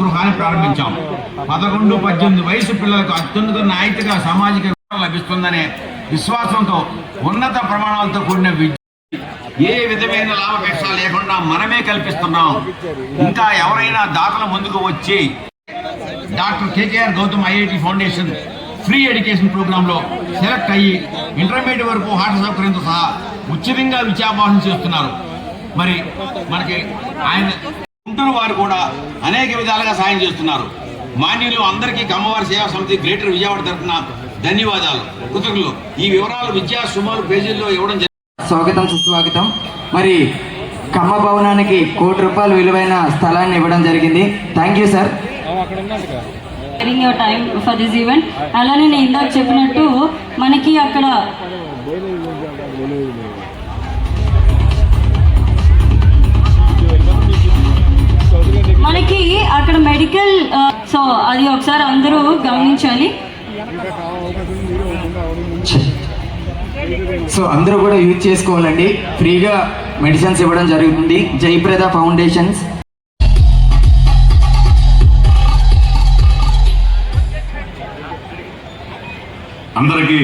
గృహాన్ని ప్రారంభించాం. పదకొండు పద్దెనిమిది వయసు పిల్లలకు అత్యున్నత నాయకుగా సామాజిక లభిస్తుందనే విశ్వాసంతో ఉన్నత ప్రమాణాలతో కూడిన విద్య ఏ విధమైన లాభాపేక్ష లేకుండా మనమే కల్పిస్తున్నాం. ఇంకా ఎవరైనా దాతల ముందుకు వచ్చి doctor KKR Gautam IIT foundation free education ప్రోగ్రామ్లో సెలెక్ట్ అయ్యి ఇంటర్మీడియట్ వరకు హాస్టల్ సౌకర్యంతో సహా ఉచితంగా విద్యాభ్యాసం చేస్తున్నారు. మరి మనకి ఆయన గుంటూరు వారు కూడా అనేక విధాలుగా సాయం చేస్తున్నారు. మాన్యులు అందరికీ కమ్మవారి సేవా సమితి గ్రేటర్ విజయవాడ తరఫున ధన్యవాదాలు. కృతజ్ఞులు. ఈ వివరాలు విద్యా సుమారు పేజీల్లో ఇవ్వడం జరిగింది స్వాగతం సుస్వాగతం. మరి కమ్మ భవనానికి కోటి రూపాయలు విలువైన స్థలాన్ని ఇవ్వడం జరిగింది. Thank you sir your time for this event అలానే నేను ఇందాక చెప్పినట్టు మనకి అక్కడ మనకి అక్కడ మెడికల్ సో అది ఒకసారి అందరూ గమనించాలి. సో అందరూ కూడా యూజ్ చేసుకోవాలండి. ఫ్రీగా మెడిసిన్స్ ఇవ్వడం జరుగుతుంది. జయప్రద ఫౌండేషన్స్. అందరికీ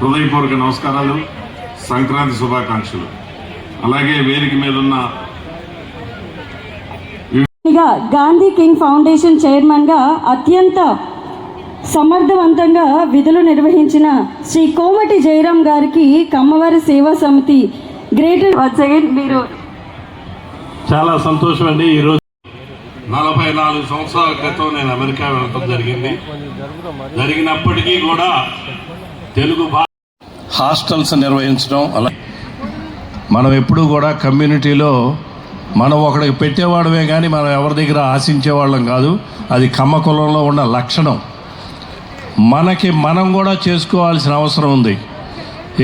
హృదయపూర్వక నమస్కారాలు. సంక్రాంతి శుభాకాంక్షలు. అలాగే వేదిక మీద ఉన్న ఇక గాంధీ కింగ్ ఫౌండేషన్ చైర్మన్గా అత్యంత సమర్థవంతంగా విధులు నిర్వహించిన శ్రీ కోమటి జయరాం గారికి కమ్మవారి సేవా సమితి గ్రేటర్ మీరు చాలా సంతోషం అండి ఈరోజు నలభై నాలుగు సంవత్సరాల క్రితం నేను అమెరికా వెళ్ళడం జరిగింది. జరిగినప్పటికీ కూడా తెలుగు హాస్టల్స్ నిర్వహించడం అలా మనం ఎప్పుడూ కూడా కమ్యూనిటీలో మనం ఒకడికి పెట్టేవాడమే కానీ మనం ఎవరి దగ్గర ఆశించేవాళ్ళం కాదు. అది కమ్మ కులంలో ఉన్న లక్షణం. మనకి మనం కూడా చేసుకోవాల్సిన అవసరం ఉంది.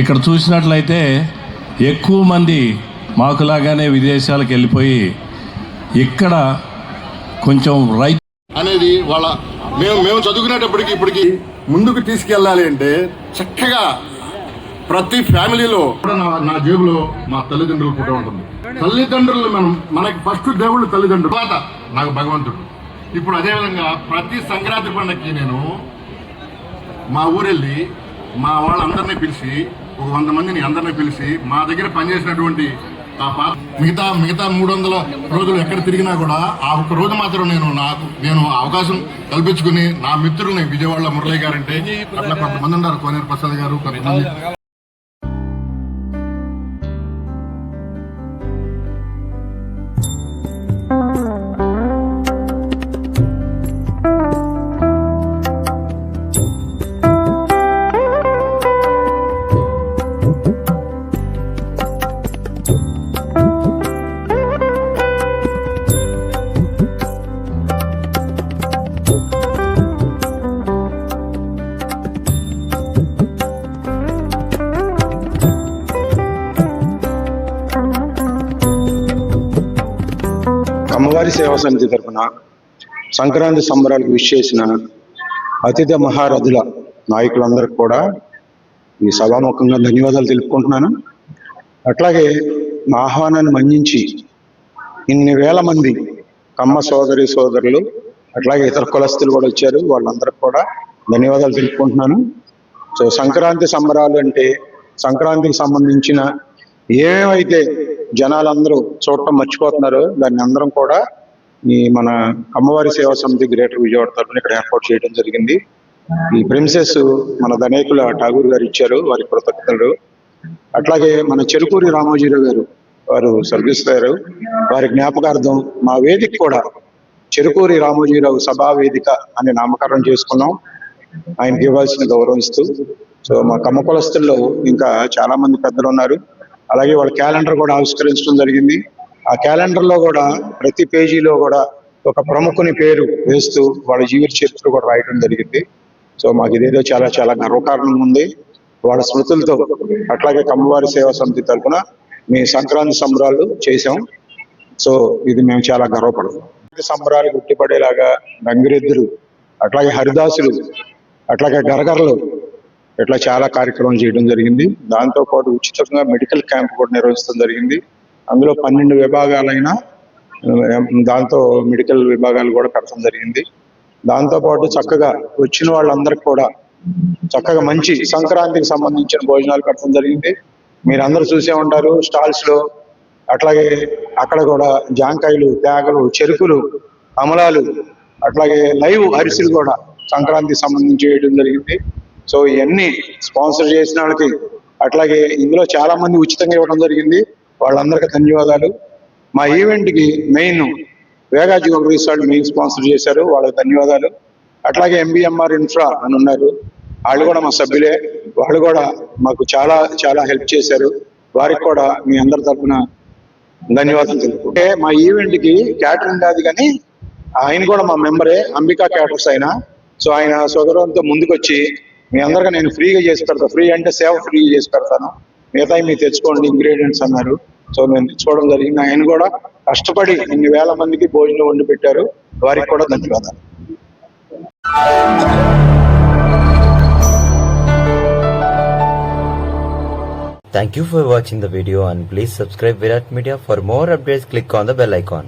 ఇక్కడ చూసినట్లయితే ఎక్కువ మంది మాకులాగానే విదేశాలకు వెళ్ళిపోయి ఇక్కడ కొంచెం రైతు అనేది వాళ్ళ మేము మేము చదువుకునేటప్పటికి ఇప్పటికి ముందుకు తీసుకెళ్ళాలి అంటే చక్కగా ప్రతి ఫ్యామిలీలో నా జేబులో మా తల్లిదండ్రుల ఫోటో ఉంటుంది. తల్లిదండ్రులు మనం మనకి ఫస్ట్ దేవుళ్ళు తల్లిదండ్రులు. తర్వాత నాకు భగవంతుడు. ఇప్పుడు అదేవిధంగా ప్రతి సంక్రాంతి పండగకి నేను మా ఊరెళ్ళి మా వాళ్ళందరినీ పిలిచి ఒక వంద మందిని అందరినీ పిలిచి మా దగ్గర పనిచేసినటువంటి ఆ పాత మిగతా మిగతా మూడు వందల రోజులు ఎక్కడ తిరిగినా కూడా ఆ ఒక్క రోజు మాత్రం నేను నాకు నేను అవకాశం కల్పించుకుని నా మిత్రుల్ని విజయవాడ మురళి గారంటే అట్లా కొంతమంది ఉన్నారు. కోనేరు ప్రసాద్ గారు కొంతమంది అమ్మవారి సేవా సమితి తరఫున సంక్రాంతి సంబరాలకు విష్ చేసిన అతిథి మహారథుల నాయకులందరికీ కూడా ఈ సభాముఖంగా ధన్యవాదాలు తెలుపుకుంటున్నాను. అట్లాగే మా ఆహ్వానాన్ని మన్నించి ఇన్ని వేల మంది కమ్మ సోదరి సోదరులు అట్లాగే ఇతర కులస్తులు కూడా వచ్చారు. వాళ్ళందరికీ కూడా ధన్యవాదాలు తెలుపుకుంటున్నాను. సో సంక్రాంతి సంబరాలు అంటే సంక్రాంతికి సంబంధించిన ఏమేమైతే జనాలందరూ చూడటం మర్చిపోతున్నారు. దాన్ని అందరం కూడా ఈ మన అమ్మవారి సేవా సమితి గ్రేటర్ విజయవాడ తరఫున ఇక్కడ ఏర్పాటు చేయడం జరిగింది. ఈ ప్రిన్సెస్ మన ధనేకుల ఠాగూర్ గారు ఇచ్చారు వారి కృతజ్ఞతలు. అట్లాగే మన చెరుకూరి రామోజీరావు గారు వారు స్వర్గిస్తారు వారి జ్ఞాపకార్థం మా వేదిక కూడా చెరుకూరి రామోజీరావు సభా వేదిక అని నామకరణం చేసుకున్నాం. ఆయనకి ఇవ్వాల్సిన గౌరవిస్తూ సో మా కమ్మ కులస్తుల్లో ఇంకా చాలా మంది పెద్దలు ఉన్నారు. అలాగే వాళ్ళ క్యాలెండర్ కూడా ఆవిష్కరించడం జరిగింది. ఆ క్యాలెండర్లో కూడా ప్రతి పేజీలో కూడా ఒక ప్రముఖుని పేరు వేస్తూ వాళ్ళ జీవిత చరిత్ర కూడా రాయడం జరిగింది. సో మాకు ఇదేదో చాలా చాలా గర్వకారణం ఉంది. వాళ్ళ స్మృతులతో అట్లాగే కమ్మవారి సేవా సమితి తరఫున మీ సంక్రాంతి సంబరాలు చేశాం. సో ఇది మేము చాలా గర్వపడతాం. సంబరాలు గుర్తుపడేలాగా గంగిరెద్దులు అట్లాగే హరిదాసులు అట్లాగే గరగరలు ఇట్లా చాలా కార్యక్రమం చేయడం జరిగింది. దాంతోపాటు ఉచితంగా మెడికల్ క్యాంప్ కూడా నిర్వహించడం జరిగింది. అందులో పన్నెండు విభాగాలైన దాంతో మెడికల్ విభాగాలు కూడా పెట్టడం జరిగింది. దాంతోపాటు చక్కగా వచ్చిన వాళ్ళందరికీ కూడా చక్కగా మంచి సంక్రాంతికి సంబంధించిన భోజనాలు పెట్టడం జరిగింది. మీరందరూ చూసే ఉంటారు స్టాల్స్లో అట్లాగే అక్కడ కూడా జాంకాయలు తేగలు చెరుకులు అమలాలు అట్లాగే లైవ్ అరిసెలు కూడా సంక్రాంతికి సంబంధించి వేయడం జరిగింది. సో ఇవన్నీ స్పాన్సర్ చేసిన వాళ్ళకి అట్లాగే ఇందులో చాలా మంది ఉచితంగా ఇవ్వడం జరిగింది. వాళ్ళందరికీ ధన్యవాదాలు. మా ఈవెంట్కి మెయిన్ వేగా జ్యువెలరీస్ వాళ్ళు మెయిన్ స్పాన్సర్ చేశారు. వాళ్ళకి ధన్యవాదాలు. అట్లాగే ఎంబీఎంఆర్ ఇన్ఫ్రా అని ఉన్నారు. వాళ్ళు కూడా మా సభ్యులే. వాళ్ళు కూడా మాకు చాలా చాలా హెల్ప్ చేశారు. వారికి కూడా మీ అందరి తరఫున ధన్యవాదాలు తెలుపుకుంటే మా ఈవెంట్కి క్యాటరింగ్ కాదు కానీ ఆయన కూడా మా మెంబరే. అంబికా క్యాటర్స్ ఆయన. సో ఆయన సోదరులతో ముందుకొచ్చి మీ అందరికీ నేను ఫ్రీగా చేసి పెడతాను ఫ్రీ అంటే సేవ ఫ్రీగా చేసి పెడతాను. మిగతా మీరు తెచ్చుకోండి ఇంగ్రీడియంట్స్ అన్నారు. సో నేను తెచ్చుకోవడం జరిగింది. ఆయన కూడా కష్టపడి ఇన్ని వేల మందికి భోజనం వండి పెట్టారు. వారికి కూడా ధన్యవాదాలు. Thank you for watching the video and please subscribe Virat Media for more updates. Click on the bell icon.